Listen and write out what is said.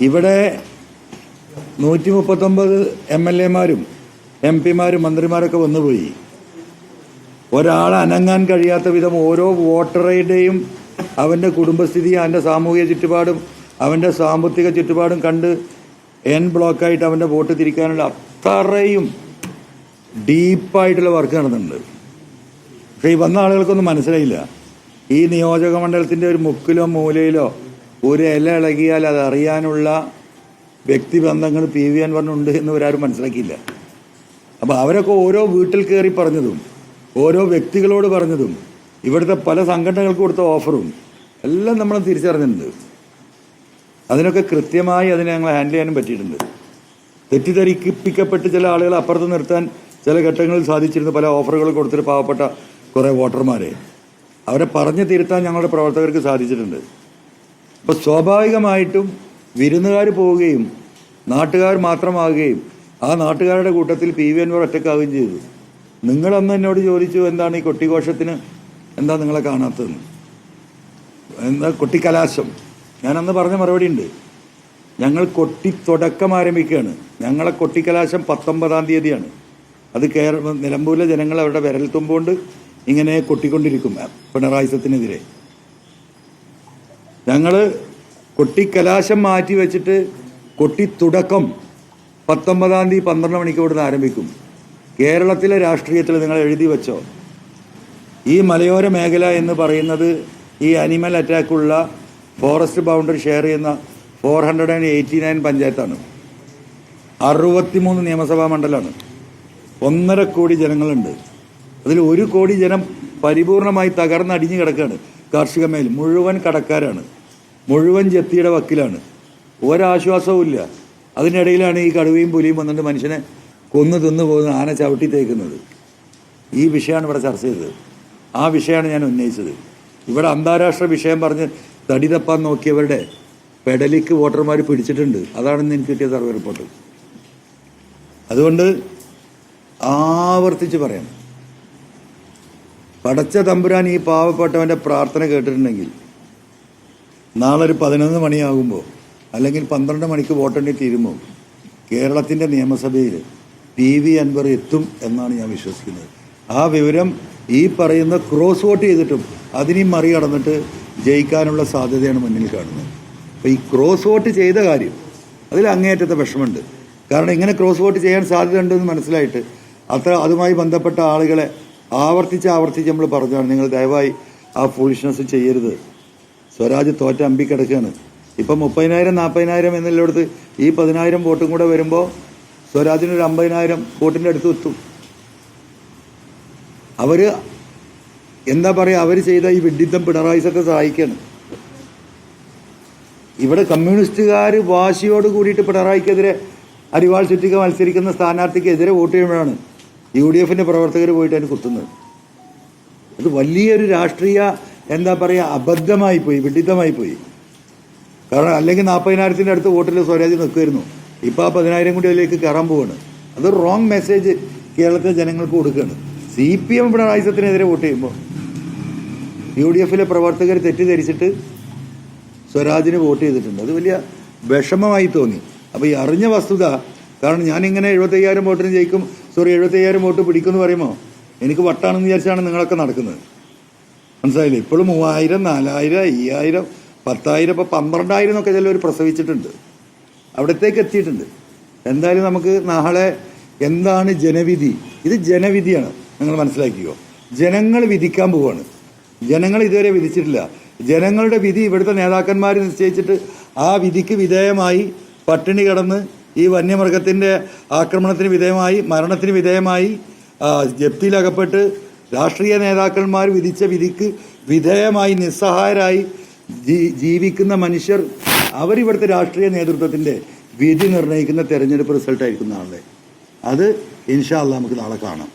ഇവിടെ നൂറ്റി മുപ്പത്തൊമ്പത് എം എൽ എമാരും എം പിമാരും മന്ത്രിമാരൊക്കെ വന്നുപോയി. ഒരാൾ അനങ്ങാൻ കഴിയാത്ത വിധം ഓരോ വോട്ടറുടെയും അവന്റെ കുടുംബസ്ഥിതി അവന്റെ സാമൂഹിക ചുറ്റുപാടും അവന്റെ സാമ്പത്തിക ചുറ്റുപാടും കണ്ട് എൻ ബ്ലോക്കായിട്ട് അവന്റെ വോട്ട് തിരിക്കാനുള്ള അത്രയും ഡീപ്പായിട്ടുള്ള വർക്ക് നടന്നിട്ടുണ്ട്. പക്ഷേ ഈ വന്ന ആളുകൾക്കൊന്നും മനസ്സിലായില്ല. ഈ നിയോജക മണ്ഡലത്തിന്റെ ഒരു മുക്കിലോ മൂലയിലോ ഒരു ഇല ഇളകിയാൽ അത് അറിയാനുള്ള വ്യക്തിബന്ധങ്ങൾ പി വി അൻവറിനുണ്ട് എന്ന് ഒരാരും മനസ്സിലാക്കിയില്ല. അപ്പോൾ അവരൊക്കെ ഓരോ വീട്ടിൽ കയറി പറഞ്ഞതും ഓരോ വ്യക്തികളോട് പറഞ്ഞതും ഇവിടുത്തെ പല സംഘടനകൾക്ക് കൊടുത്ത ഓഫറും എല്ലാം നമ്മൾ തിരിച്ചറിഞ്ഞിട്ടുണ്ട്. അതിനൊക്കെ കൃത്യമായി അതിനെ ഞങ്ങൾ ഹാൻഡിൽ ചെയ്യാനും പറ്റിയിട്ടുണ്ട്. തെറ്റിദ്ധരിപ്പിക്കപ്പെട്ട് ചില ആളുകളെ അപ്പുറത്ത് നിർത്താൻ ചില ഘട്ടങ്ങളിൽ സാധിച്ചിരുന്നു പല ഓഫറുകൾ കൊടുത്തിട്ട് പാവപ്പെട്ട കുറേ വോട്ടർമാരെ. അവരെ പറഞ്ഞു തിരുത്താൻ ഞങ്ങളുടെ പ്രവർത്തകർക്ക് സാധിച്ചിട്ടുണ്ട്. അപ്പോൾ സ്വാഭാവികമായിട്ടും വിരുന്നുകാർ പോവുകയും നാട്ടുകാർ മാത്രമാകുകയും ആ നാട്ടുകാരുടെ കൂട്ടത്തിൽ പി വി അൻവർ ഒറ്റക്കാവുകയും ചെയ്തു. നിങ്ങളന്ന് എന്നോട് ചോദിച്ചു എന്താണ് ഈ കൊട്ടിഘോഷത്തിന്? എന്താ നിങ്ങളെ കാണാത്തതെന്ന്? എന്താ കൊട്ടിക്കലാശം? ഞാനന്ന് പറഞ്ഞ മറുപടി ഉണ്ട്. ഞങ്ങൾ കൊട്ടി തുടക്കം ആരംഭിക്കുകയാണ്. ഞങ്ങളെ കൊട്ടിക്കലാശം പത്തൊമ്പതാം തീയതിയാണ്. അത് കേരള നിലമ്പൂരിലെ ജനങ്ങൾ അവരുടെ വിരൽ തുമ്പുകൊണ്ട് ഇങ്ങനെ കൊട്ടിക്കൊണ്ടിരിക്കും പിണറായി സത്തിനെതിരെ ഞങ്ങൾ കൊട്ടിക്കലാശം മാറ്റി വെച്ചിട്ട് കൊട്ടി തുടക്കം പത്തൊമ്പതാം തീയതി പന്ത്രണ്ട് മണിക്ക് ഇവിടുന്ന് ആരംഭിക്കും. കേരളത്തിലെ രാഷ്ട്രീയത്തിൽ നിങ്ങൾ എഴുതി വെച്ചോ. ഈ മലയോര മേഖല എന്ന് പറയുന്നത് ഈ അനിമൽ അറ്റാക്കുള്ള ഫോറസ്റ്റ് ബൗണ്ടറി ഷെയർ ചെയ്യുന്ന four hundred and eighty nine പഞ്ചായത്താണ്. അറുപത്തിമൂന്ന് നിയമസഭാ മണ്ഡലമാണ്. ഒന്നര കോടി ജനങ്ങളുണ്ട്. അതിൽ ഒരു കോടി ജനം പരിപൂർണമായി തകർന്നടിഞ്ഞു കിടക്കുകയാണ്. കാർഷിക മേൽ മുഴുവൻ കടക്കാരാണ്. മുഴുവൻ ജപ്തിയുടെ വക്കിലാണ്. ഒരാശ്വാസവും ഇല്ല അതിനിടയിലാണ് ഈ കടുവയും പുലിയും വന്നിട്ട് മനുഷ്യനെ കൊന്നു തിന്നു പോകുന്ന ആന ചവിട്ടി തേക്കുന്നത്. ഈ വിഷയമാണ് ഇവിടെ ചർച്ച ചെയ്തത്. ആ വിഷയമാണ് ഞാൻ ഉന്നയിച്ചത്. ഇവിടെ അന്താരാഷ്ട്ര വിഷയം പറഞ്ഞ് തടി തപ്പാൻ നോക്കിയവരുടെ പെഡലിക്ക് വോട്ടർമാർ പിടിച്ചിട്ടുണ്ട്. അതാണെന്ന് എനിക്ക് കിട്ടിയ സർവേ റിപ്പോർട്ട്. അതുകൊണ്ട് ആവർത്തിച്ച് പറയാം പടച്ച തമ്പുരാൻ ഈ പാവപ്പെട്ടവന്റെ പ്രാർത്ഥന കേട്ടിട്ടുണ്ടെങ്കിൽ നാളെ ഒരു പതിനൊന്ന് മണിയാകുമ്പോൾ അല്ലെങ്കിൽ പന്ത്രണ്ട് മണിക്ക് വോട്ടെണ്ണി തീരുമ്പോൾ കേരളത്തിന്റെ നിയമസഭയിൽ പി വി അൻവർ എത്തും എന്നാണ് ഞാൻ വിശ്വസിക്കുന്നത്. ആ വിവരം ഈ പറയുന്ന ക്രോസ് വോട്ട് ചെയ്തിട്ടും അതിനെയും മറികടന്നിട്ട് ജയിക്കാനുള്ള സാധ്യതയാണ് മുന്നിൽ കാണുന്നത്. അപ്പോൾ ഈ ക്രോസ് വോട്ട് ചെയ്ത കാര്യം അതിൽ അങ്ങേയറ്റത്തെ വിഷമമുണ്ട്. കാരണം ഇങ്ങനെ ക്രോസ് വോട്ട് ചെയ്യാൻ സാധ്യതയുണ്ടെന്ന് മനസ്സിലായിട്ട് അത്ര അതുമായി ബന്ധപ്പെട്ട ആളുകളെ ആവർത്തിച്ച് ആവർത്തിച്ച് നമ്മൾ പറഞ്ഞാണ് നിങ്ങൾ ദയവായി ആ ഫൂളിഷ്നെസ് ചെയ്യരുത്. സ്വരാജ് തോറ്റ അമ്പി കിടക്കുകയാണ് ഇപ്പം മുപ്പതിനായിരം നാൽപ്പതിനായിരം എന്നുള്ളിടത്ത് ഈ പതിനായിരം വോട്ടും കൂടെ വരുമ്പോൾ സ്വരാജിന് ഒരു അമ്പതിനായിരം വോട്ടിന്റെ അടുത്ത് എത്തും. അവർ എന്താ പറയുക അവർ ചെയ്ത ഈ വിഡിത്തം പിണറായി സത്തെ സഹായിക്കാണ്. ഇവിടെ കമ്മ്യൂണിസ്റ്റുകാർ വാശിയോട് കൂടിയിട്ട് പിണറായിക്കെതിരെ അരിവാൾ ചുറ്റിക മത്സരിക്കുന്ന സ്ഥാനാർത്ഥിക്ക് എതിരെ വോട്ട് ചെയ്യുമ്പോഴാണ് യു ഡി എഫിന്റെ പ്രവർത്തകർ പോയിട്ടാണ് കുത്തുന്നത്. അത് വലിയൊരു രാഷ്ട്രീയ എന്താ പറയുക അബദ്ധമായി പോയി വിഡിത്തമായി പോയി. കാരണം അല്ലെങ്കിൽ നാൽപ്പതിനായിരത്തിന്റെ അടുത്ത് വോട്ടിൽ സ്വരാജ് നിൽക്കുമായിരുന്നു ഇപ്പോൾ ആ പതിനായിരം കൂടി അതിലേക്ക് കയറാൻ പോവാണ്. അതൊരു റോങ് മെസ്സേജ് കേരളത്തിലെ ജനങ്ങൾക്ക് കൊടുക്കുകയാണ്. സി പി എം പിണറായി സത്തിനെതിരെ വോട്ട് ചെയ്യുമ്പോൾ യു ഡി എഫിലെ പ്രവർത്തകർ തെറ്റിദ്ധരിച്ചിട്ട് സ്വരാജിന് വോട്ട് ചെയ്തിട്ടുണ്ട്. അത് വലിയ വിഷമമായി തോന്നി. അപ്പോൾ ഈ അറിഞ്ഞ വസ്തുത കാരണം ഞാനിങ്ങനെ എഴുപത്തയ്യായിരം വോട്ടിന് ജയിക്കും സോറി എഴുപത്തയ്യായിരം വോട്ട് പിടിക്കുമെന്ന് പറയുമ്പോൾ എനിക്ക് വട്ടാണെന്ന് വിചാരിച്ചാണ് നിങ്ങളൊക്കെ നടക്കുന്നത്. മനസ്സിലായില്ലേ? ഇപ്പോഴും മൂവായിരം നാലായിരം അയ്യായിരം പത്തായിരം ഇപ്പോൾ പന്ത്രണ്ടായിരം എന്നൊക്കെ ചിലവർ പ്രസവിച്ചിട്ടുണ്ട്. അവിടത്തേക്ക് എത്തിയിട്ടുണ്ട്. എന്തായാലും നമുക്ക് നാളെ എന്താണ് ജനവിധി? ഇത് ജനവിധിയാണ്. നിങ്ങൾ മനസ്സിലാക്കിയോ ജനങ്ങൾ വിധിക്കാൻ പോവാണ്. ജനങ്ങൾ ഇതുവരെ വിധിച്ചിട്ടില്ല. ജനങ്ങളുടെ വിധി ഇവിടുത്തെ നേതാക്കന്മാർ നിശ്ചയിച്ചിട്ട് ആ വിധിക്ക് വിധേയമായി പട്ടിണി കിടന്ന് ഈ വന്യമൃഗത്തിന്റെ ആക്രമണത്തിന് വിധേയമായി മരണത്തിന് വിധേയമായി ജപ്തിയിലകപ്പെട്ട് രാഷ്ട്രീയ നേതാക്കന്മാർ വിധിച്ച വിധിക്ക് വിധേയമായി നിസ്സഹായരായി ജീവിക്കുന്ന മനുഷ്യർ അവരിവിടുത്തെ രാഷ്ട്രീയ നേതൃത്വത്തിന്റെ വിധി നിർണയിക്കുന്ന തെരഞ്ഞെടുപ്പ് റിസൾട്ടായിരിക്കും നാളെ അത് ഇൻഷാല്ല നമുക്ക് നാളെ കാണാം.